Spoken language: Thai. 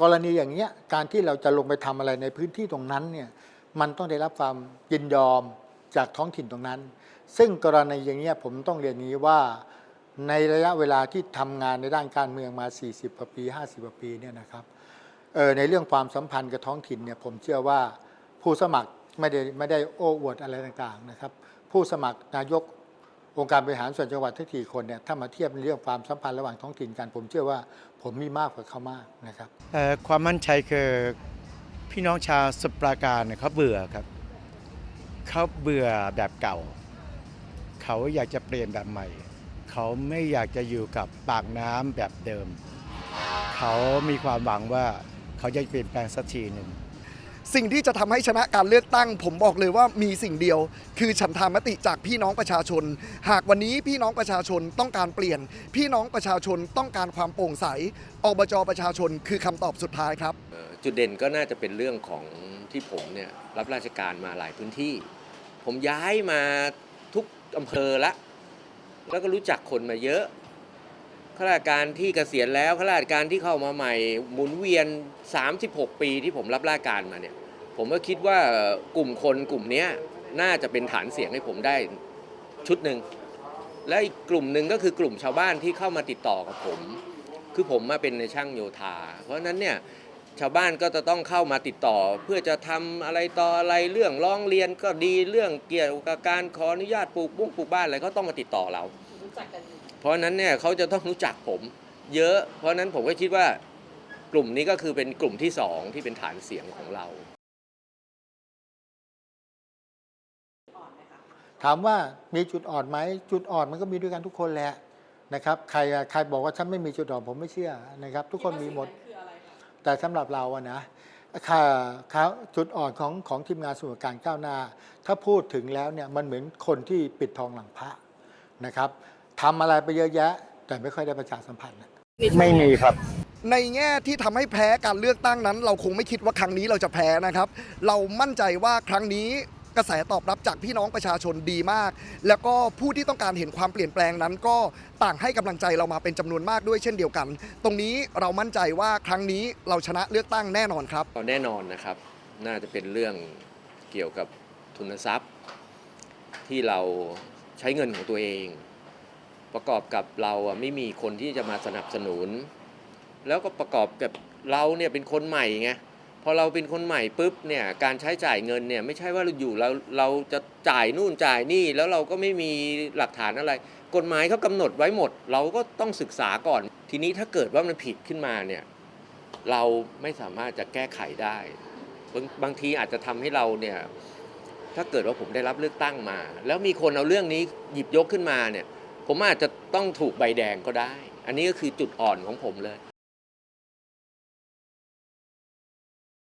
กรณีอย่างเงี้ยการที่เราจะลงไปทำอะไรในพื้นที่ตรงนั้นเนี่ยมันต้องได้รับความยินยอมจากท้องถิ่นตรงนั้น ซึ่งกรณีอย่างเงี้ยผมต้องเรียนนี้ว่าในระยะเวลาที่ทำงานในด้านการเมืองมา 40กว่าปี 50กว่าปีเนี่ยนะครับเออในเรื่องความสัมพันธ์กับท้องถิ่นเนี่ยผมเชื่อว่าผู้สมัครไม่ได้ไม่ได้โอ้อวดอะไรต่างๆนะครับ ผู้สมัครนายก องค์การบริหารส่วนจังหวัดทั้งสี่คนเนี่ยถ้ามาเทียบในเรื่องความสัมพันธ์ระหว่างท้องถิ่นกัน ผมเชื่อว่าผมมีมากกว่าเขามากนะครับความมั่นใจคือพี่น้องชาวสมุทรปราการเนี่ยเขาเบื่อครับเขาเบื่อแบบเก่า เขาอยากจะเปลี่ยนแบบใหม่ เขาไม่อยากจะอยู่กับปากน้ำแบบเดิม เขามีความหวังว่าเขาจะเปลี่ยนแปลงสักทีหนึ่ง สิ่งที่จะทำให้ชนะการเลือกตั้ง ผมบอกเลยว่ามีสิ่งเดียว คือฉันทามติจากพี่น้องประชาชน หากวันนี้พี่น้องประชาชนต้องการเปลี่ยน พี่น้องประชาชนต้องการความโปร่งใสอบจประชาชนคือคำตอบสุดท้ายครับ จุดเด่นก็น่าจะเป็นเรื่องของที่ผมเนี่ยรับราชการมาหลายพื้นที่ ผมย้ายมาทุกอำเภอละ แล้วก็รู้จักคนมาเยอะ ข้าราชการที่เกษียณแล้วข้าราชการที่เข้ามาใหม่ หมุนเวียน 36 ปีที่ผมรับราชการมาเนี่ย ผมก็คิดว่ากลุ่มคนกลุ่มนี้น่าจะเป็นฐานเสียงให้ผมได้ชุดหนึ่งและอีกกลุ่มหนึ่งก็คือกลุ่มชาวบ้านที่เข้ามาติดต่อกับผม คือผมมาเป็นในช่างโยธา เพราะนั้นเนี่ยชาวบ้านก็จะต้องเข้ามาติดต่อ เพื่อจะทำอะไรต่ออะไรเรื่องร้องเรียนก็ดีเรื่องเกี่ยวกับการขออนุญาตปลูกบุ้งปลูกบ้านอะไรก็ต้องมาติดต่อเรา เพราะฉะนั้นเนี่ยเขาจะต้องรู้จักผมเยอะ เพราะฉะนั้นผมก็คิดว่ากลุ่มนี้ก็คือเป็นกลุ่มที่สองที่เป็นฐานเสียงของเราถามว่ามีจุดอ่อนไหมจุดอ่อนมันก็มีด้วยกันทุกคนแหละนะครับใครใครบอกว่าฉันไม่มีจุดอ่อนผมไม่เชื่อนะครับ ทุกคนมีหมดแต่สำหรับเราอะนะค่าค่าจุดอ่อนของของทีมงานสมุทรการก้าวหน้า ถ้าพูดถึงแล้วเนี่ยมันเหมือนคนที่ปิดทองหลังพระนะครับ ทำอะไรไปเยอะแยะ แต่ไม่ค่อยได้ประชาสัมพันธ์นะ ไม่มีครับ ในแง่ที่ทำให้แพ้การเลือกตั้งนั้น เราคงไม่คิดว่าครั้งนี้เราจะแพ้นะครับ เรามั่นใจว่าครั้งนี้กระแสตอบรับจากพี่น้องประชาชนดีมาก แล้วก็ผู้ที่ต้องการเห็นความเปลี่ยนแปลงนั้น ก็ต่างให้กำลังใจเรามาเป็นจำนวนมากด้วยเช่นเดียวกัน ตรงนี้เรามั่นใจว่าครั้งนี้เราชนะเลือกตั้งแน่นอนครับก็แน่นอนนะครับ น่าจะเป็นเรื่องเกี่ยวกับทุนทรัพย์ ที่เราใช้เงินของตัวเอง ประกอบกับเราอะไม่มีคนที่จะมาสนับสนุน แล้วก็ประกอบกับเราเนี่ยเป็นคนใหม่ไงพอเราเป็นคนใหม่ปุ๊บเนี่ยการใช้จ่ายเงินเนี่ยไม่ใช่ว่าเราอยู่เราเราจะจ่ายนู่นจ่ายนี่แล้วเราก็ไม่มีหลักฐานอะไร กฎหมายเขากำหนดไว้หมด เราก็ต้องศึกษาก่อน ทีนี้ถ้าเกิดว่ามันผิดขึ้นมาเนี่ยเราไม่สามารถจะแก้ไขได้ บางบางทีอาจจะทำให้เราเนี่ยถ้าเกิดว่าผมได้รับเลือกตั้งมา แล้วมีคนเอาเรื่องนี้หยิบยกขึ้นมาเนี่ย ผมอาจจะต้องถูกใบแดงก็ได้ อันนี้ก็คือจุดอ่อนของผมเลย